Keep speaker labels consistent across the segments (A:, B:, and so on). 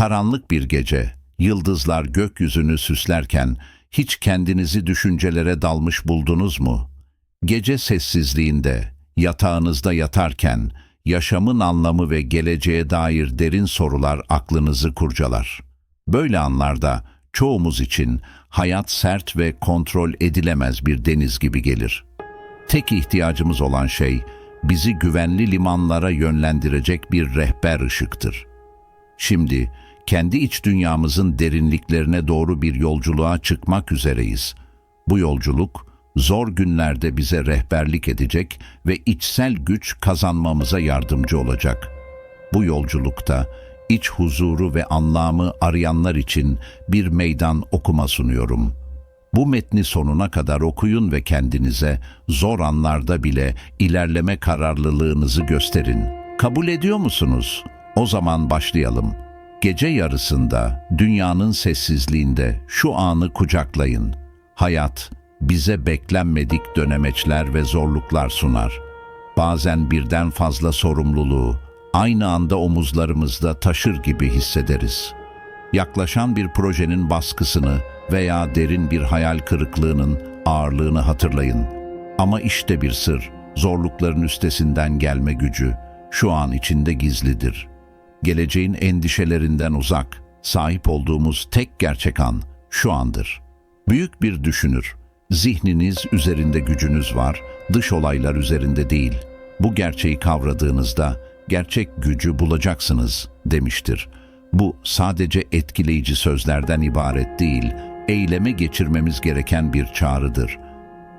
A: Karanlık bir gece, yıldızlar gökyüzünü süslerken hiç kendinizi düşüncelere dalmış buldunuz mu? Gece sessizliğinde, yatağınızda yatarken yaşamın anlamı ve geleceğe dair derin sorular aklınızı kurcalar. Böyle anlarda çoğumuz için hayat sert ve kontrol edilemez bir deniz gibi gelir. Tek ihtiyacımız olan şey bizi güvenli limanlara yönlendirecek bir rehber ışıktır. Şimdi kendi iç dünyamızın derinliklerine doğru bir yolculuğa çıkmak üzereyiz. Bu yolculuk zor günlerde bize rehberlik edecek ve içsel güç kazanmamıza yardımcı olacak. Bu yolculukta iç huzuru ve anlamı arayanlar için bir meydan okuma sunuyorum. Bu metni sonuna kadar okuyun ve kendinize zor anlarda bile ilerleme kararlılığınızı gösterin. Kabul ediyor musunuz? O zaman başlayalım. Gece yarısında, dünyanın sessizliğinde şu anı kucaklayın. Hayat, bize beklenmedik dönemeçler ve zorluklar sunar. Bazen birden fazla sorumluluğu aynı anda omuzlarımızda taşır gibi hissederiz. Yaklaşan bir projenin baskısını veya derin bir hayal kırıklığının ağırlığını hatırlayın. Ama işte bir sır, zorlukların üstesinden gelme gücü şu an içinde gizlidir. Geleceğin endişelerinden uzak, sahip olduğumuz tek gerçek an şu andır. Büyük bir düşünür, Zihniniz üzerinde gücünüz var, dış olaylar üzerinde değil. Bu gerçeği kavradığınızda gerçek gücü bulacaksınız demiştir. Bu sadece etkileyici sözlerden ibaret değil, eyleme geçirmemiz gereken bir çağrıdır.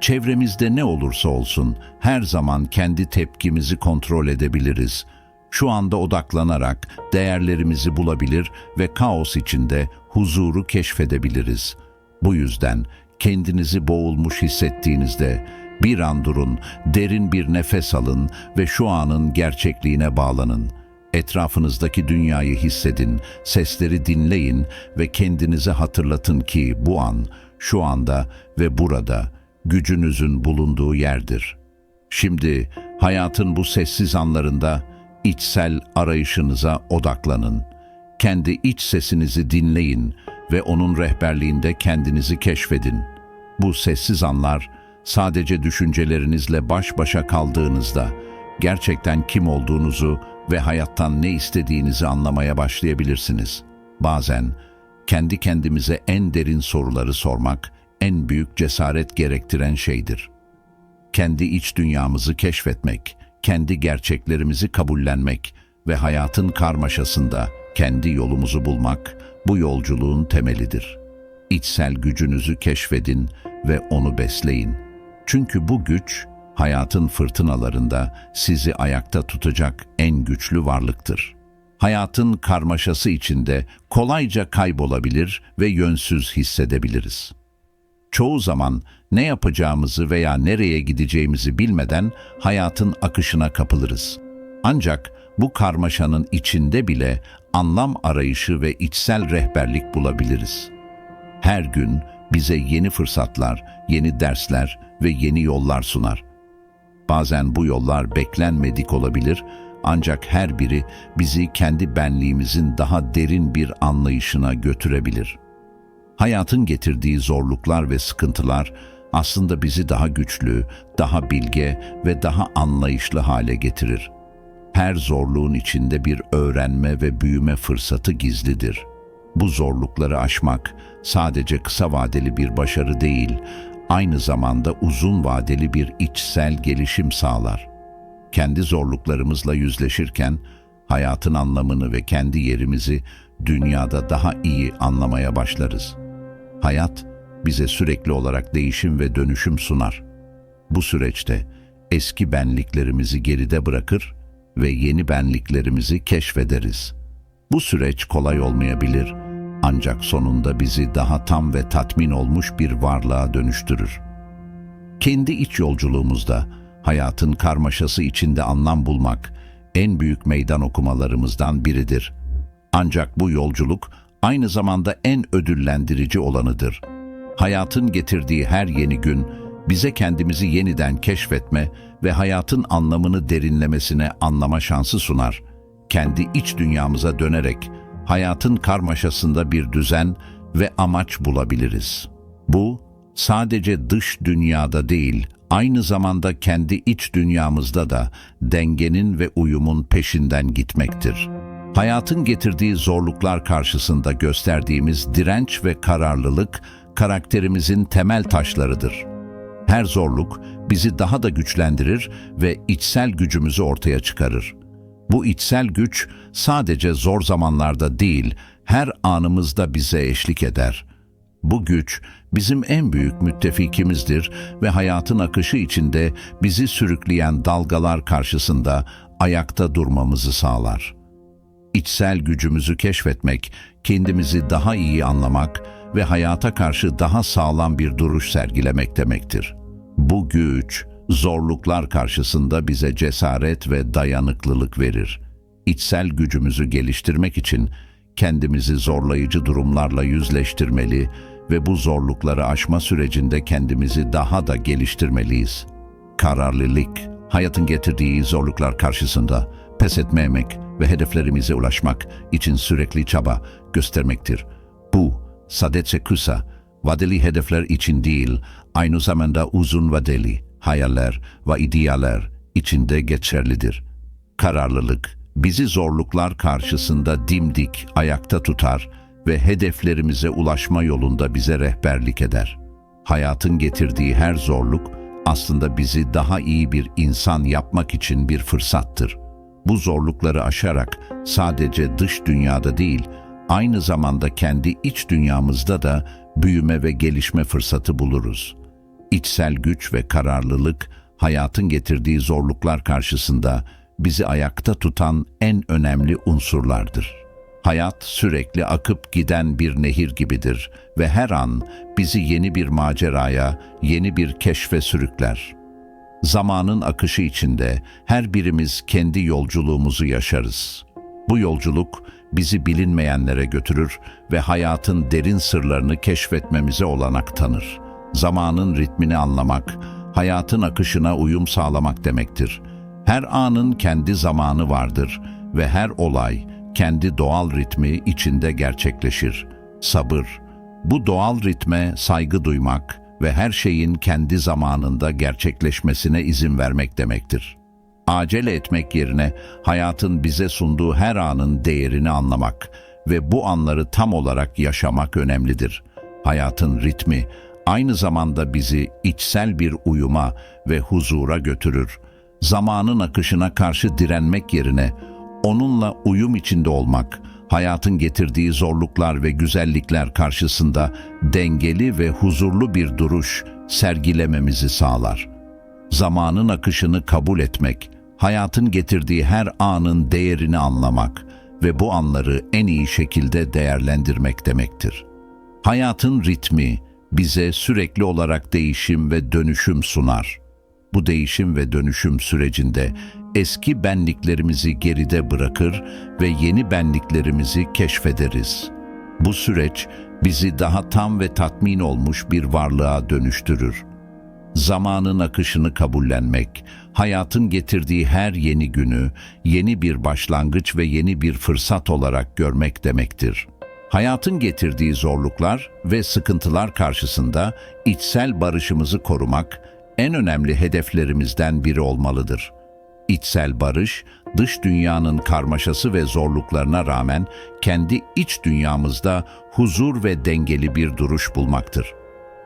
A: Çevremizde ne olursa olsun her zaman kendi tepkimizi kontrol edebiliriz. Şu anda odaklanarak değerlerimizi bulabilir ve kaos içinde huzuru keşfedebiliriz. Bu yüzden kendinizi boğulmuş hissettiğinizde bir an durun, derin bir nefes alın ve şu anın gerçekliğine bağlanın. Etrafınızdaki dünyayı hissedin, sesleri dinleyin ve kendinize hatırlatın ki bu an, şu anda ve burada gücünüzün bulunduğu yerdir. Şimdi hayatın bu sessiz anlarında içsel arayışınıza odaklanın. Kendi iç sesinizi dinleyin ve onun rehberliğinde kendinizi keşfedin. Bu sessiz anlar sadece düşüncelerinizle baş başa kaldığınızda gerçekten kim olduğunuzu ve hayattan ne istediğinizi anlamaya başlayabilirsiniz. Bazen kendi kendimize en derin soruları sormak en büyük cesaret gerektiren şeydir. Kendi iç dünyamızı keşfetmek, kendi gerçeklerimizi kabullenmek ve hayatın karmaşasında kendi yolumuzu bulmak bu yolculuğun temelidir. İçsel gücünüzü keşfedin ve onu besleyin. Çünkü bu güç hayatın fırtınalarında sizi ayakta tutacak en güçlü varlıktır. Hayatın karmaşası içinde kolayca kaybolabilir ve yönsüz hissedebiliriz. Çoğu zaman ne yapacağımızı veya nereye gideceğimizi bilmeden hayatın akışına kapılırız. Ancak bu karmaşanın içinde bile anlam arayışı ve içsel rehberlik bulabiliriz. Her gün bize yeni fırsatlar, yeni dersler ve yeni yollar sunar. Bazen bu yollar beklenmedik olabilir ancak her biri bizi kendi benliğimizin daha derin bir anlayışına götürebilir. Hayatın getirdiği zorluklar ve sıkıntılar aslında bizi daha güçlü, daha bilge ve daha anlayışlı hale getirir. Her zorluğun içinde bir öğrenme ve büyüme fırsatı gizlidir. Bu zorlukları aşmak sadece kısa vadeli bir başarı değil, aynı zamanda uzun vadeli bir içsel gelişim sağlar. Kendi zorluklarımızla yüzleşirken hayatın anlamını ve kendi yerimizi dünyada daha iyi anlamaya başlarız. Hayat bize sürekli olarak değişim ve dönüşüm sunar. Bu süreçte eski benliklerimizi geride bırakır ve yeni benliklerimizi keşfederiz. Bu süreç kolay olmayabilir ancak sonunda bizi daha tam ve tatmin olmuş bir varlığa dönüştürür. Kendi iç yolculuğumuzda hayatın karmaşası içinde anlam bulmak en büyük meydan okumalarımızdan biridir. Ancak bu yolculuk aynı zamanda en ödüllendirici olanıdır. Hayatın getirdiği her yeni gün bize kendimizi yeniden keşfetme ve hayatın anlamını derinlemesine anlama şansı sunar. Kendi iç dünyamıza dönerek hayatın karmaşasında bir düzen ve amaç bulabiliriz. Bu, sadece dış dünyada değil, aynı zamanda kendi iç dünyamızda da dengenin ve uyumun peşinden gitmektir. Hayatın getirdiği zorluklar karşısında gösterdiğimiz direnç ve kararlılık karakterimizin temel taşlarıdır. Her zorluk bizi daha da güçlendirir ve içsel gücümüzü ortaya çıkarır. Bu içsel güç sadece zor zamanlarda değil, her anımızda bize eşlik eder. Bu güç bizim en büyük müttefikimizdir ve hayatın akışı içinde bizi sürükleyen dalgalar karşısında ayakta durmamızı sağlar. İçsel gücümüzü keşfetmek, kendimizi daha iyi anlamak ve hayata karşı daha sağlam bir duruş sergilemek demektir. Bu güç, zorluklar karşısında bize cesaret ve dayanıklılık verir. İçsel gücümüzü geliştirmek için kendimizi zorlayıcı durumlarla yüzleştirmeli ve bu zorlukları aşma sürecinde kendimizi daha da geliştirmeliyiz. Kararlılık, hayatın getirdiği zorluklar karşısında pes etmemek ve hedeflerimize ulaşmak için sürekli çaba göstermektir. Bu, sadece kısa, vadeli hedefler için değil, aynı zamanda uzun vadeli hayaller ve idealler içinde geçerlidir. Kararlılık, bizi zorluklar karşısında dimdik ayakta tutar ve hedeflerimize ulaşma yolunda bize rehberlik eder. Hayatın getirdiği her zorluk aslında bizi daha iyi bir insan yapmak için bir fırsattır. Bu zorlukları aşarak sadece dış dünyada değil, aynı zamanda kendi iç dünyamızda da büyüme ve gelişme fırsatı buluruz. İçsel güç ve kararlılık hayatın getirdiği zorluklar karşısında bizi ayakta tutan en önemli unsurlardır. Hayat sürekli akıp giden bir nehir gibidir ve her an bizi yeni bir maceraya, yeni bir keşfe sürükler. Zamanın akışı içinde her birimiz kendi yolculuğumuzu yaşarız. Bu yolculuk bizi bilinmeyenlere götürür ve hayatın derin sırlarını keşfetmemize olanak tanır. Zamanın ritmini anlamak, hayatın akışına uyum sağlamak demektir. Her anın kendi zamanı vardır ve her olay kendi doğal ritmi içinde gerçekleşir. Sabır, bu doğal ritme saygı duymak ve her şeyin kendi zamanında gerçekleşmesine izin vermek demektir. Acele etmek yerine hayatın bize sunduğu her anın değerini anlamak ve bu anları tam olarak yaşamak önemlidir. Hayatın ritmi aynı zamanda bizi içsel bir uyuma ve huzura götürür. Zamanın akışına karşı direnmek yerine onunla uyum içinde olmak, hayatın getirdiği zorluklar ve güzellikler karşısında dengeli ve huzurlu bir duruş sergilememizi sağlar. Zamanın akışını kabul etmek, hayatın getirdiği her anın değerini anlamak ve bu anları en iyi şekilde değerlendirmek demektir. Hayatın ritmi bize sürekli olarak değişim ve dönüşüm sunar. Bu değişim ve dönüşüm sürecinde eski benliklerimizi geride bırakır ve yeni benliklerimizi keşfederiz. Bu süreç bizi daha tam ve tatmin olmuş bir varlığa dönüştürür. Zamanın akışını kabullenmek, hayatın getirdiği her yeni günü yeni bir başlangıç ve yeni bir fırsat olarak görmek demektir. Hayatın getirdiği zorluklar ve sıkıntılar karşısında içsel barışımızı korumak en önemli hedeflerimizden biri olmalıdır. İçsel barış, dış dünyanın karmaşası ve zorluklarına rağmen kendi iç dünyamızda huzur ve dengeli bir duruş bulmaktır.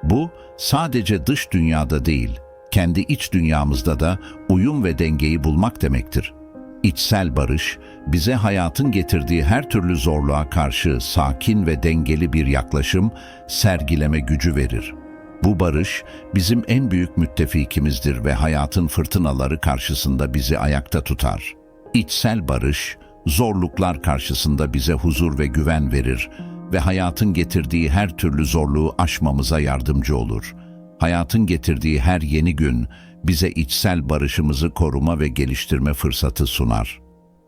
A: Bu sadece dış dünyada değil, kendi iç dünyamızda da uyum ve dengeyi bulmak demektir. İçsel barış, bize hayatın getirdiği her türlü zorluğa karşı sakin ve dengeli bir yaklaşım, sergileme gücü verir. Bu barış bizim en büyük müttefikimizdir ve hayatın fırtınaları karşısında bizi ayakta tutar. İçsel barış, zorluklar karşısında bize huzur ve güven verir ve hayatın getirdiği her türlü zorluğu aşmamıza yardımcı olur. Hayatın getirdiği her yeni gün bize içsel barışımızı koruma ve geliştirme fırsatı sunar.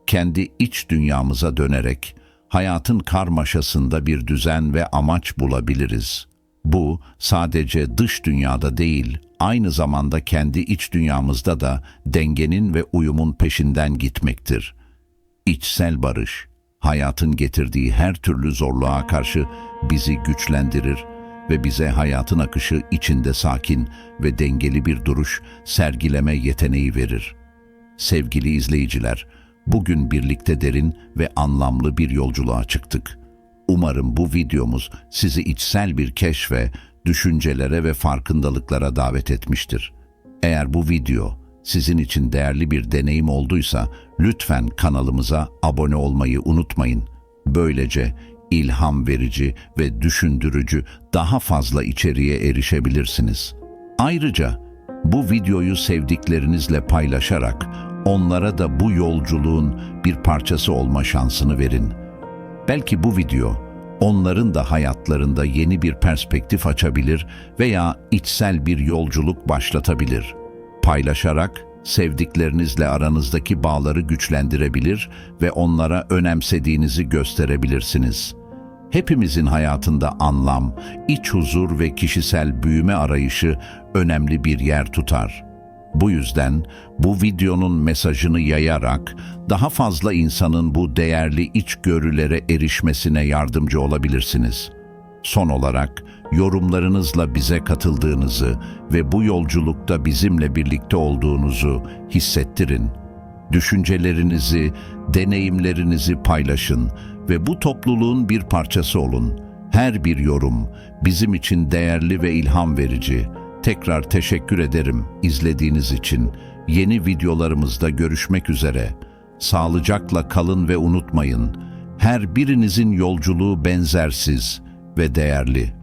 A: Kendi iç dünyamıza dönerek hayatın karmaşasında bir düzen ve amaç bulabiliriz. Bu sadece dış dünyada değil, aynı zamanda kendi iç dünyamızda da dengenin ve uyumun peşinden gitmektir. İçsel barış, hayatın getirdiği her türlü zorluğa karşı bizi güçlendirir ve bize hayatın akışı içinde sakin ve dengeli bir duruş sergileme yeteneği verir. Sevgili izleyiciler, bugün birlikte derin ve anlamlı bir yolculuğa çıktık. Umarım bu videomuz sizi içsel bir keşfe, düşüncelere ve farkındalıklara davet etmiştir. Eğer bu video sizin için değerli bir deneyim olduysa lütfen kanalımıza abone olmayı unutmayın. Böylece ilham verici ve düşündürücü daha fazla içeriğe erişebilirsiniz. Ayrıca bu videoyu sevdiklerinizle paylaşarak onlara da bu yolculuğun bir parçası olma şansını verin. Belki bu video onların da hayatlarında yeni bir perspektif açabilir veya içsel bir yolculuk başlatabilir. Paylaşarak sevdiklerinizle aranızdaki bağları güçlendirebilir ve onlara önemsediğinizi gösterebilirsiniz. Hepimizin hayatında anlam, iç huzur ve kişisel büyüme arayışı önemli bir yer tutar. Bu yüzden bu videonun mesajını yayarak daha fazla insanın bu değerli içgörülere erişmesine yardımcı olabilirsiniz. Son olarak yorumlarınızla bize katıldığınızı ve bu yolculukta bizimle birlikte olduğunuzu hissettirin. Düşüncelerinizi, deneyimlerinizi paylaşın ve bu topluluğun bir parçası olun. Her bir yorum bizim için değerli ve ilham verici. Tekrar teşekkür ederim izlediğiniz için. Yeni videolarımızda görüşmek üzere. Sağlıcakla kalın ve unutmayın. Her birinizin yolculuğu benzersiz ve değerli.